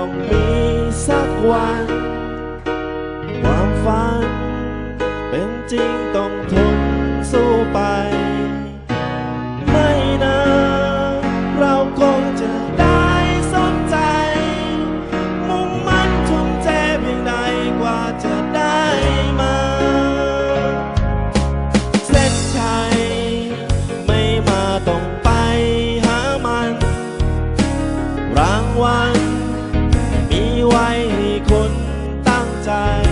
ต้องมีสักวัน ความฝันเป็นจริง time.